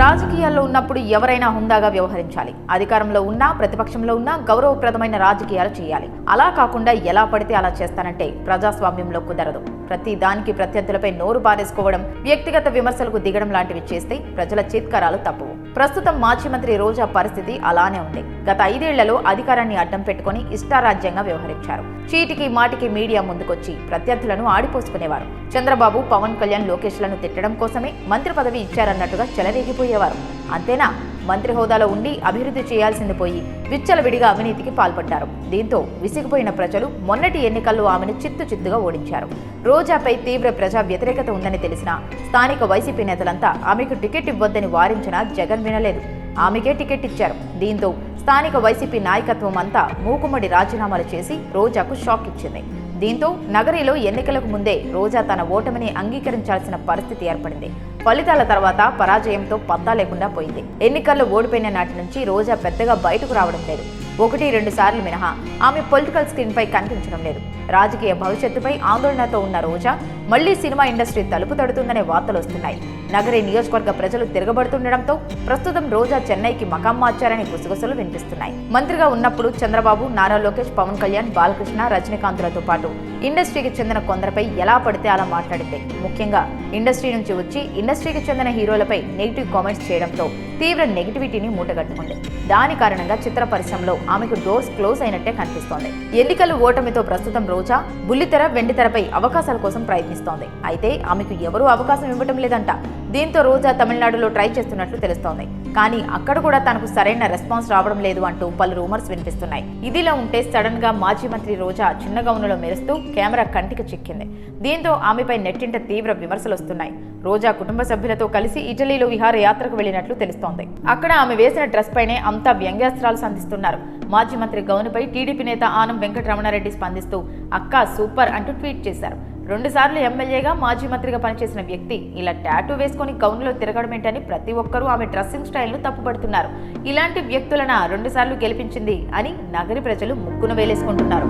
రాజకీయాల్లో ఉన్నప్పుడు ఎవరైనా హుందాగా వ్యవహరించాలి. అధికారంలో ఉన్నా ప్రతిపక్షంలో ఉన్నా గౌరవప్రదమైన రాజకీయాలు చేయాలి. అలా కాకుండా ఎలా పడితే అలా చేస్తానంటే ప్రజాస్వామ్యంలో కుదరదు. ప్రతి దానికి ప్రత్యర్థులపై నోరు పారేసుకోవడం వ్యక్తిగత విమర్శలకు దిగడం లాంటివి చేస్తే ప్రజల చిత్కారాలు తప్పవు. ప్రస్తుతం మాజీ మంత్రి రోజా పరిస్థితి అలానే ఉంది. గత ఐదేళ్ళలో అధికారాన్ని అడ్డం పెట్టుకుని ఇష్టారాజ్యంగా వ్యవహరించారు. చీటికి మాటికి మీడియా ముందుకొచ్చి ప్రత్యర్థులను ఆడిపోసుకునేవారు. చంద్రబాబు పవన్ కళ్యాణ్ లోకేష్లను తిట్టడం కోసమే మంత్రి పదవి ఇచ్చారన్నట్టుగా చెలరేగిపోయేవారు. అంతేనా? మంత్రి హోదాలో ఉండి అభివృద్ధి చేయాల్సింది పోయి విచ్చలవిడిగా అవినీతికి పాల్పడ్డారు. దీంతో విసిగిపోయిన ప్రజలు మొన్నటి ఎన్నికల్లో ఆమెను చిత్తు చిత్తుగా ఓడించారు. రోజాపై తీవ్ర ప్రజా వ్యతిరేకత ఉందని తెలిసిన స్థానిక వైసీపీ నేతలంతా ఆమెకు టికెట్ ఇవ్వద్దని వారించినా జగన్ వినలేదు. ఆమెకే టికెట్ ఇచ్చారు. దీంతో స్థానిక వైసీపీ నాయకత్వం అంతా మూకుమ్మడి రాజీనామాలు చేసి రోజాకు షాక్ ఇచ్చింది. దీంతో నగరిలో ఎన్నికలకు ముందే రోజా తన ఓటమిని అంగీకరించాల్సిన పరిస్థితి ఏర్పడింది. ఫలితాల తర్వాత పరాజయంతో పత్తా లేకుండా పోయింది. ఎన్నికల్లో ఓడిపోయిన నాటి నుంచి రోజా పెద్దగా బయటకు రావడం లేదు. ఒకటి రెండు సార్లు మినహా. ఆమె పొలిటికల్ స్క్రీన్పై కనిపించడం లేదు. రాజకీయ భవిష్యత్తుపై ఆందోళనతో ఉన్న రోజా మళ్ళీ సినిమా ఇండస్ట్రీ తలుపు తడుతుందనే వార్తలు వస్తున్నాయి. నగరి నియోజకవర్గ ప్రజలు తిరగబడుతుండటంతో ప్రస్తుతం రోజా చెన్నైకి మకాం మార్చారని గుసగుసలు వినిపిస్తున్నాయి. మంత్రిగా ఉన్నప్పుడు చంద్రబాబు నారా లోకేష్ పవన్ కళ్యాణ్ బాలకృష్ణ రజనీకాంత్లతో పాటు ఇండస్ట్రీకి చెందిన కొందరిపై ఎలా పడితే అలా మాట్లాడింది ముఖ్యంగా ఇండస్ట్రీ నుంచి వచ్చి ఇండస్ట్రీకి చెందిన హీరోలపై నెగిటివ్ కామెంట్స్ చేయడంతో తీవ్ర నెగిటివిటీని మూటగట్టుకుంది. దాని కారణంగా చిత్ర పరిశ్రమలో ఆమెకు డోర్స్ క్లోజ్ అయినట్టే కనిపిస్తోంది. ఎన్నికలు ఓటమితో ప్రస్తుతం రోజా బుల్లితెర వెండితెరపై అవకాశాల కోసం ప్రయత్నిస్తోంది. అయితే ఆమెకు ఎవరూ అవకాశం ఇవ్వటం లేదంట. దీంతో రోజా తమిళనాడులో ట్రై చేస్తున్నట్లు తెలుస్తోంది. కానీ అక్కడ కూడా తనకు సరైన రెస్పాన్స్ రావడం లేదు అంటూ పలు రూమర్స్ వినిపిస్తున్నాయి. ఇదిలా ఉంటే సడన్గా మాజీ మంత్రి రోజా చిన్న గౌనులో మెరుస్తూ కెమెరా కంటికి చిక్కింది. దీంతో ఆమెపై నెట్టింట తీవ్ర విమర్శలు వస్తున్నాయి. రోజా కుటుంబ సభ్యులతో కలిసి ఇటలీలో విహారయాత్రకు వెళ్ళినట్లు తెలుస్తోంది. అక్కడ ఆమె వేసిన డ్రెస్ పైనే అంతా వ్యంగ్యాస్త్రాలు సంధిస్తున్నారు. మాజీ మంత్రి గౌనుపై టీడీపీ నేత ఆనం వెంకటరమణారెడ్డి స్పందిస్తూ అక్క సూపర్ అంటూ ట్వీట్ చేశారు. రెండుసార్లు ఎమ్మెల్యేగా మాజీ మంత్రిగా పనిచేసిన వ్యక్తి. ఇలా టాటూ వేసుకొని గౌన్లో తిరగడమేంటని ప్రతి ఒక్కరూ ఆమె డ్రెస్సింగ్ స్టైల్ను తప్పుపడుతున్నారు. ఇలాంటి వ్యక్తులన రెండుసార్లు గెలిపించింది అని నగరి ప్రజలు ముక్కును వేలేసుకుంటున్నారు.